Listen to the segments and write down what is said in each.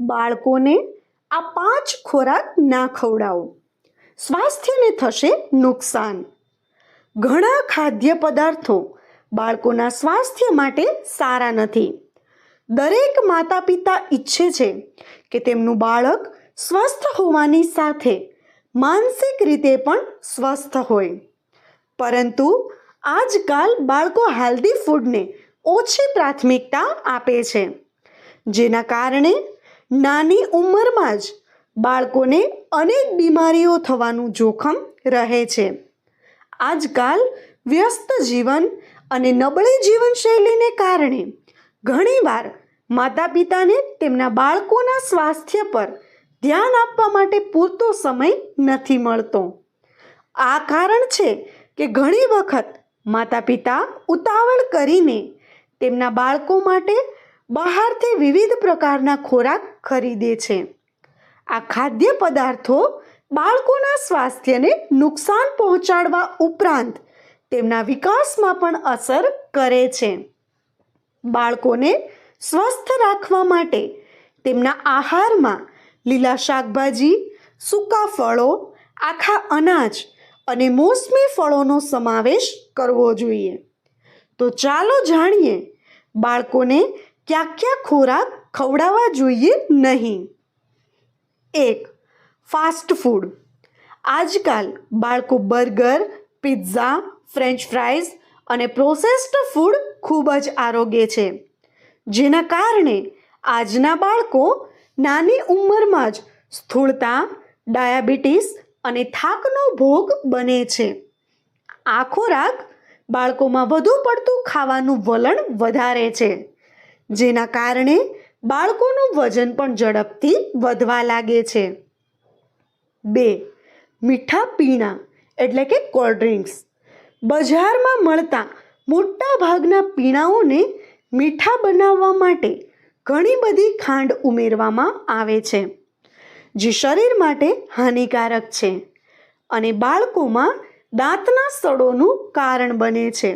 બાળકોને આ પાંચ ખોરાક ના ખવડાવો. સ્વાસ્થ્યને થશે નુકસાન. ઘણા ખાદ્ય પદાર્થો બાળકોના સ્વાસ્થ્ય માટે સારા નથી. દરેક માતા પિતા ઈચ્છે છે કે તેમનું બાળક સ્વસ્થ હોવાની સાથે માનસિક રીતે પણ સ્વસ્થ હોય. પરંતુ આજકાલ બાળકો હેલ્ધી ફૂડને ઓછી પ્રાથમિકતા આપે છે, જેના કારણે નાની ઉંમરમાં જ બાળકોને અનેક બીમારીઓ થવાનું જોખમ રહે છે. આજકાલ વ્યસ્ત જીવન અને નબળી જીવનશૈલીને કારણે ઘણીવાર માતા પિતાને તેમના બાળકોના સ્વાસ્થ્ય પર ધ્યાન આપવા માટે પૂરતો સમય નથી મળતો. આ કારણ છે કે ઘણી વખત માતા પિતા ઉતાવળ કરીને તેમના બાળકો માટે બહારથી વિવિધ પ્રકારના ખોરાક ખરીદે છે. આ ખાદ્ય પદાર્થો બાળકોના સ્વાસ્થ્યને નુકસાન પહોંચાડવા ઉપરાંત તેમના વિકાસમાં પણ અસર કરે છે. બાળકોને સ્વસ્થ રાખવા માટે તેમના આહારમાં લીલા શાકભાજી, સૂકા ફળો, આખા અનાજ અને મોસમી ફળોનો સમાવેશ કરવો જોઈએ. તો ચાલો જાણીએ બાળકોને ક્યાં ક્યાં ખોરાક ખવડાવવા જોઈએ નહીં. એક, ફાસ્ટ ફૂડ. આજકાલ બાળકો બર્ગર, પિઝા, ફ્રેન્ચ ફ્રાઈઝ અને પ્રોસેસ્ડ ફૂડ ખૂબ જ આરોગ્ય છે. જેના કારણે આજના બાળકો નાની ઉંમરમાં જ સ્થૂળતા, ડાયાબિટીસ અને થાકનો ભોગ બને છે. આ ખોરાક બાળકોમાં વધુ પડતું ખાવાનું વલણ વધારે છે. જેના કારણે બાળકોનું વજન પણ ઝડપથી વધવા લાગે છે. બે, મીઠા પીણા એટલે કે કોલ્ડ ડ્રિંક્સ. બજારમાં મળતા મોટા ભાગના પીણાઓને મીઠા બનાવવા માટે ઘણી બધી ખાંડ ઉમેરવામાં આવે છે, જે શરીર માટે હાનિકારક છે અને બાળકોમાં દાંતના સડોનું કારણ બને છે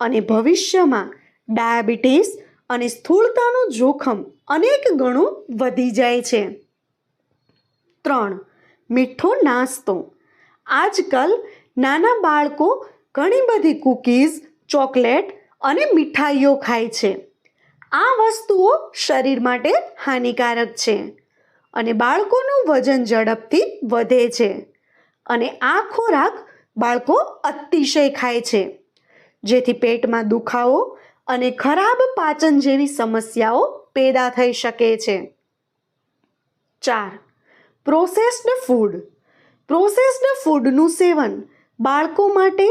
અને ભવિષ્યમાં ડાયાબિટીસ અને સ્થૂળતાનું જોખમ અનેક ગણું વધી જાય છે. ત્રણ, મીઠો નાસ્તો. આજકાલ નાના બાળકો ઘણી બધી કૂકીઝ, ચોકલેટ અને મીઠાઈઓ ખાય છે. આ વસ્તુઓ શરીર માટે હાનિકારક છે અને બાળકોનું વજન ઝડપથી વધે છે અને આ ખોરાક બાળકો અતિશય ખાય છે. જેથી પેટમાં દુખાવો અને ખરાબ પાચન જેવી સમસ્યાઓ પેદા થઈ શકે છે. ચાર પ્રોસેસ્ડ ફૂડ પ્રોસેસ્ડ ફૂડનું સેવન બાળકો માટે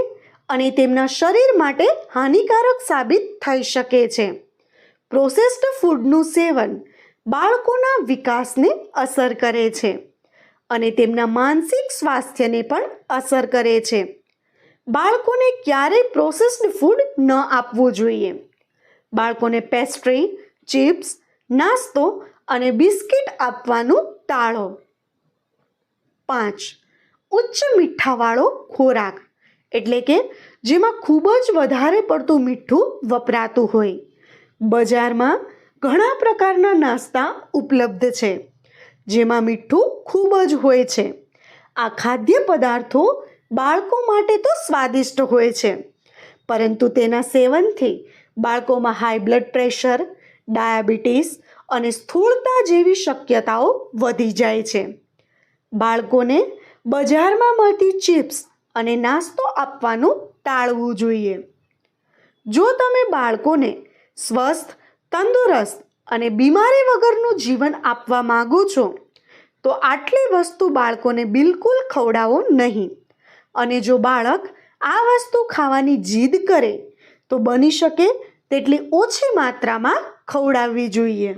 અને તેમના શરીર માટે હાનિકારક સાબિત થઈ શકે છે. પ્રોસેસ્ડ ફૂડનું સેવન બાળકોના વિકાસને અસર કરે છે અને તેમના માનસિક સ્વાસ્થ્યને પણ અસર કરે છે. બાળકોને ક્યારેય પ્રોસેસ્ડ ફૂડ ન આપવું જોઈએ. બાળકોને પેસ્ટ્રી ચિપ્સ નાસ્તો અને બિસ્કિટ આપવાનું ટાળો. પાંચ, ઉચ્ચ મીઠાવાળો ખોરાક, એટલે કે જેમાં ખૂબ જ વધારે પડતું મીઠું વપરાતું હોય. બજારમાં ઘણા પ્રકારના નાસ્તા ઉપલબ્ધ છે, જેમાં મીઠું ખૂબ જ હોય છે. આ ખાદ્ય પદાર્થો બાળકો માટે તો સ્વાદિષ્ટ હોય છે, પરંતુ તેના સેવનથી બાળકોમાં હાઈ બ્લડ પ્રેશર ડાયાબિટીસ અને સ્થૂળતા જેવી શક્યતાઓ વધી જાય છે. બાળકોને બજારમાં મળતી ચિપ્સ અને નાસ્તો આપવાનું ટાળવું જોઈએ. જો તમે બાળકોને સ્વસ્થ, તંદુરસ્ત અને બીમારી વગરનું જીવન આપવા માગો છો, તો આટલી વસ્તુ બાળકોને બિલકુલ ખવડાવો નહીં. અને જો બાળક આ વસ્તુ ખાવાની જીદ કરે તો બની શકે તેટલી ઓછી માત્રામાં ખવડાવવી જોઈએ.